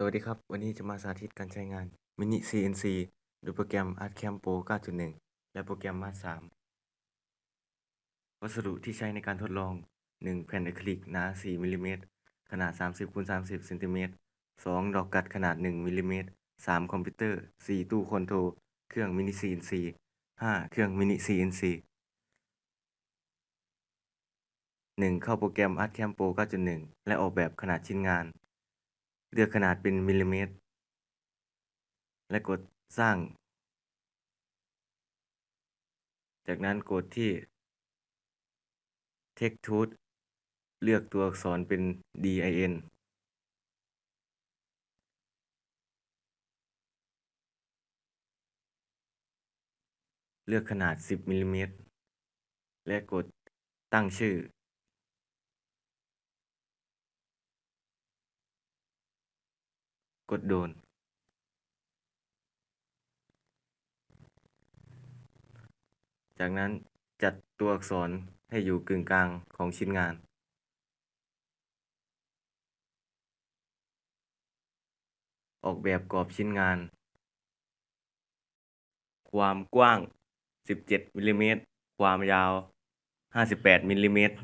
สวัสดีครับ วันนี้จะมาสาธิตการใช้งาน Mini CNC โดยโปรแกรม ArtCam Pro 9.1 และโปรแกรม Mars 3วัสดุที่ใช้ในการทดลอง 1. แผ่นอะคริลิกหนา 4 มิลลิเมตร ขนาด 30คูณ30เซนติเมตร 2. ดอกกัดขนาด 1 มิลลิเมตร 3. คอมพิวเตอร์ 4. ตู้คอนโทรล เครื่อง Mini CNC 5. เครื่อง Mini CNC 1. เข้าโปรแกรม ArtCam Pro 9.1 และออกแบบขนาดชิ้นงาน เลือกขนาดเป็นมิลลิเมตร และกดสร้าง จากนั้นกดที่ Text Tool เลือกตัวอักษรเป็น DIN เลือกขนาด 10มิลลิเมตรและกดตั้งชื่อ กดโดน จากนั้นจัดตัวอักษรให้อยู่กึ่งกลางของชิ้นงาน ออกแบบกรอบชิ้นงาน ความกว้าง 17มิลลิเมตร ความยาว 58มิลลิเมตร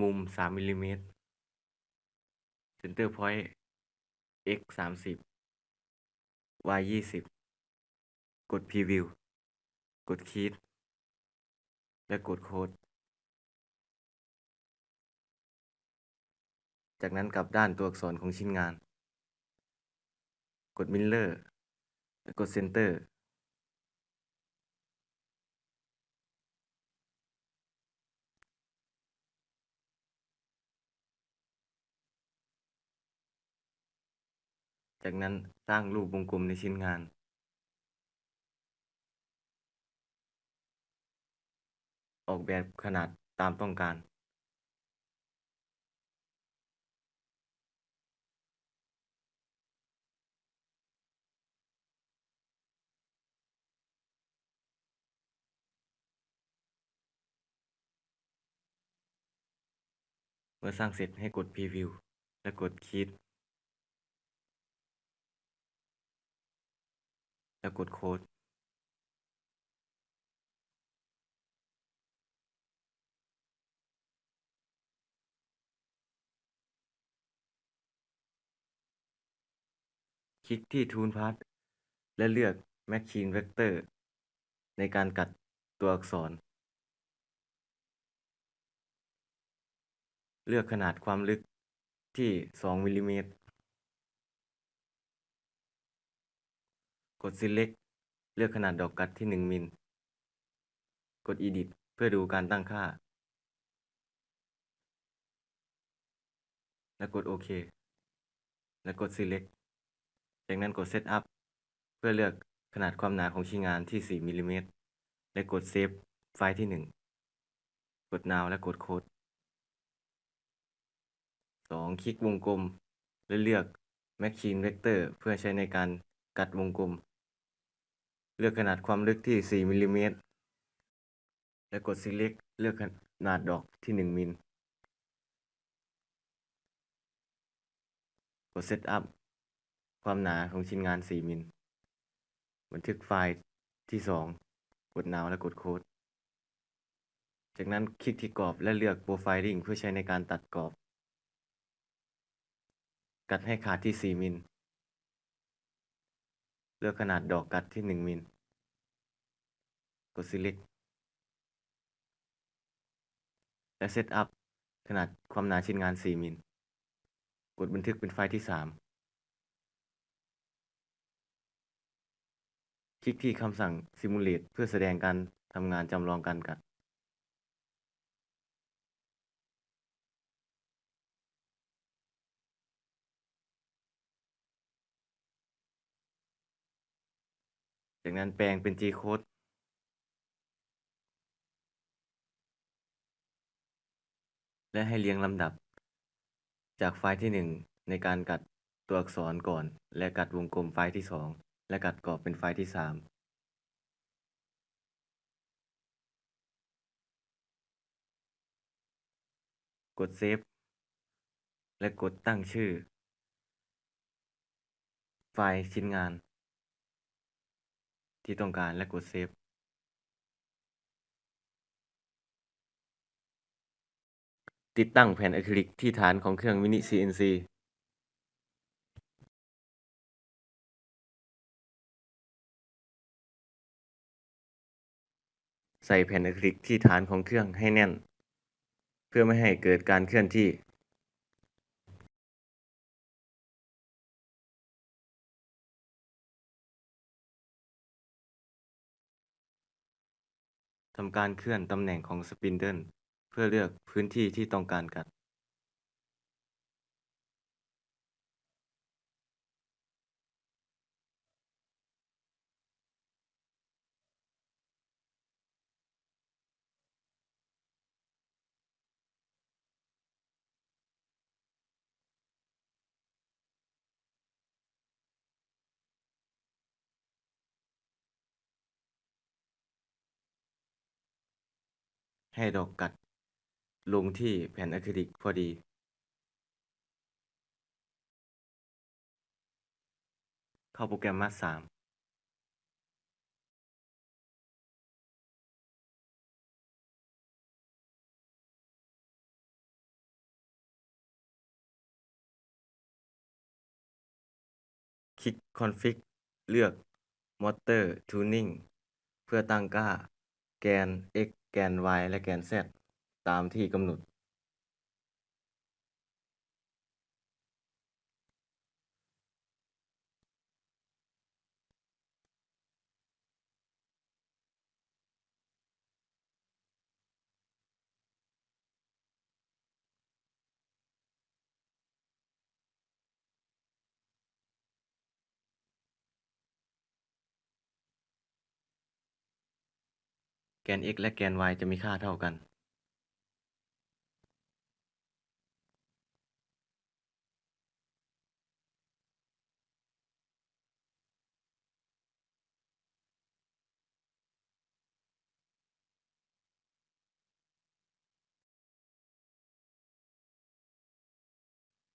มุม3มิลลิเมตร Center Point x 30 y 20กด Preview กด Keys และกดโค้ด จากนั้นกลับด้านตัวอักษรของชิ้นงาน กด Mirror และกด Center จากนั้นสร้างรูปวงกลมในชิ้นงานออกแบบขนาดตามต้องการ เมื่อสร้างเสร็จให้กด Preview และกด Keys แล้วกดโค้ดคลิกที่ Tool Path และเลือก Machine Vector ในการกัดตัวอักษร เลือกขนาดความลึกที่ 2มิลลิเมตร ด Select เลือกขนาดดอกกัดที่ 1 มิล กด Edit เพื่อดูการตั้งค่า และกดโอเค และกด Select จากนั้นกด Setup เพื่อเลือกขนาดความหนาของชิ้นงานที่ 4มิลลิเมตร และกด Save ไฟล์ที่ 1 กด Now และกดโค้ด 2. คลิกวงกลม และเลือก Machine Vector เพื่อใช้ในการกัดวงกลม เลือกขนาดความลึกที่ 4มิลลิเมตรและกด Select เลือกขนาดดอกที่ 1มิลกด Setup ความหนาของชิ้นงาน 4มิลบันทึกไฟล์ที่ 2 กด Now และกดโค้ดจากนั้นคลิกที่กรอบและเลือก Profiling เพื่อใช้ในการตัดกรอบ กัดให้ขาดที่ 4มิล เลือกขนาดดอกกัดที่1มิลกด Select และ Setup ขนาดความหนาชิ้นงาน 4 มิล กดบันทึกเป็นไฟล์ที่ 3 คลิกที่คำสั่ง Simulate เพื่อแสดงการทำงานจำลองการกัด จากนั้นแปลงเป็น G-code และให้เรียงลำดับ จากไฟล์ที่ 1 ในการกัดตัวอักษรก่อน และกัดวงกลมไฟล์ที่ 2 และกัดกรอบเป็นไฟล์ที่ 3กดเซฟ และกดตั้งชื่อ ไฟล์ชิ้นงาน ที่ต้องการและกดเซฟติดตั้งแผ่นอะคริลิกที่ฐานของเครื่องมินิ CNC ใส่แผ่นอะคริลิกที่ฐานของเครื่องให้แน่น เพื่อไม่ให้เกิดการเคลื่อนที่ ทำการเคลื่อนตำแหน่งของสปินเดิลเพื่อเลือกพื้นที่ที่ต้องการกัด ให้ดอกกัด ลงที่แผ่นอะคริลิกพอดีเข้าโปรแกรมมาส3คลิก Config เลือก Motor Tuning เพื่อตั้งค่าแกน x แกน y และแกน z ตามที่กำหนด แกน x และแกน y จะมีค่าเท่ากัน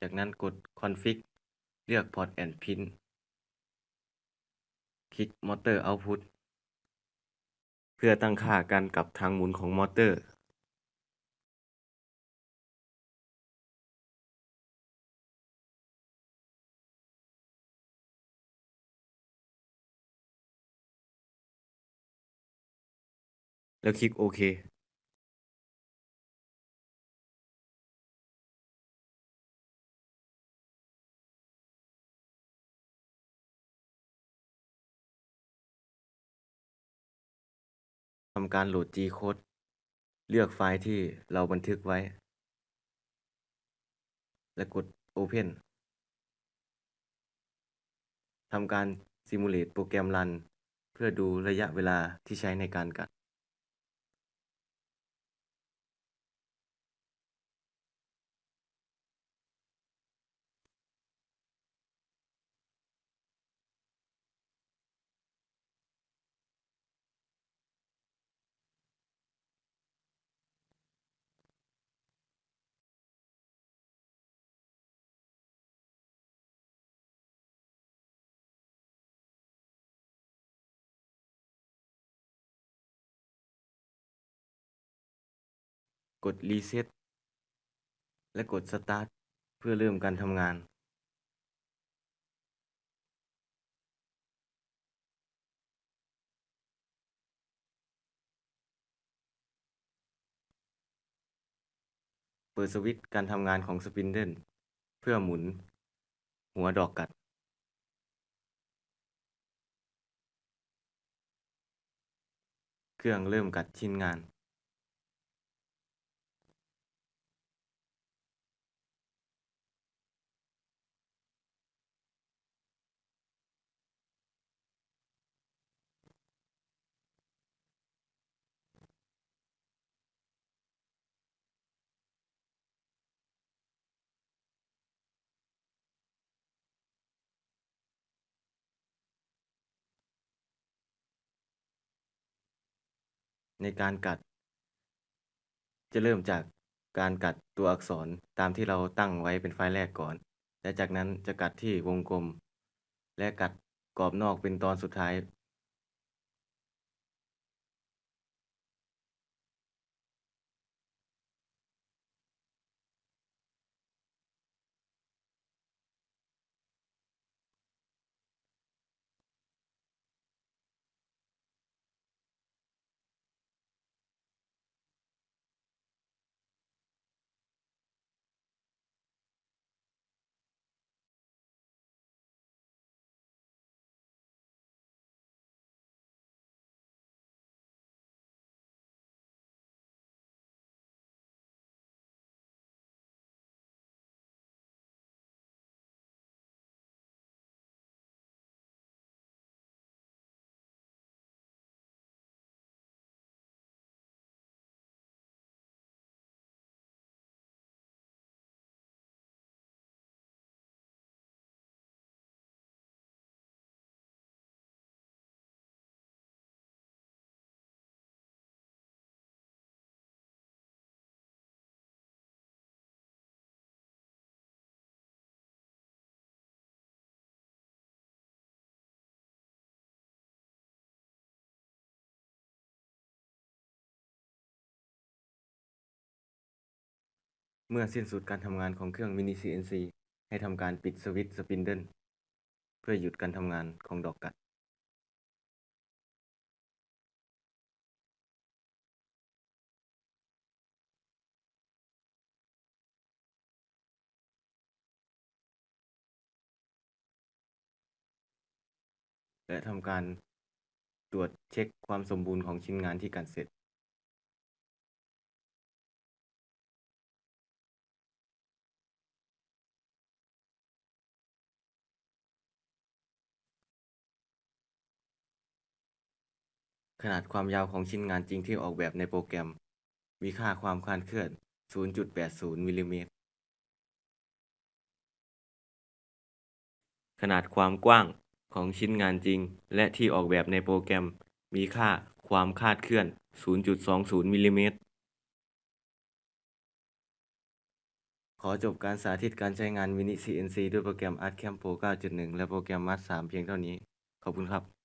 จากนั้นกด Config เลือก Port and Pin คลิก Motor Output เพื่อตั้งค่ากันกับทางหมุนของมอเตอร์แล้วคลิกโอเค ทำการโหลด G Code เลือกไฟล์ที่เราบันทึกไว้ และกด Open ทำการ Simulate โปรแกรมรัน เพื่อดูระยะเวลาที่ใช้ในการกัด กด Reset และกด Start เพื่อเริ่มการทำงาน เปิดสวิตช์การทำงานของสปินเดิลเพื่อหมุน หัวดอกกัดเครื่องเริ่มกัดชิ้นงาน ในการกัด จะเริ่มจากการกัดตัวอักษรตามที่เราตั้งไว้เป็นไฟล์แรกก่อน และจากนั้นจะกัดที่วงกลม และกัดกรอบนอกเป็นตอนสุดท้าย เมื่อสิ้นสุดการทำงานของเครื่องมินิ CNC ให้ทำการปิดสวิตช์สปินเดิลเพื่อหยุดการทำงานของดอกกัด และทำการตรวจเช็คความสมบูรณ์ของชิ้นงานที่กัดเสร็จ ขนาดความยาวของชิ้นงานจริงที่ออกแบบในโปรแกรม มีค่าความคลาดเคลื่อน 0.80 มิลลิเมตร ขนาดความกว้างของชิ้นงานจริง และที่ออกแบบในโปรแกรม มีค่าความคลาดเคลื่อน 0.20 มิลลิเมตร ขอจบการสาธิตการใช้งาน Mini CNC ด้วยโปรแกรม ArtCam Pro 9.1 และโปรแกรม Mach 3เพียงเท่านี้ ขอบคุณครับ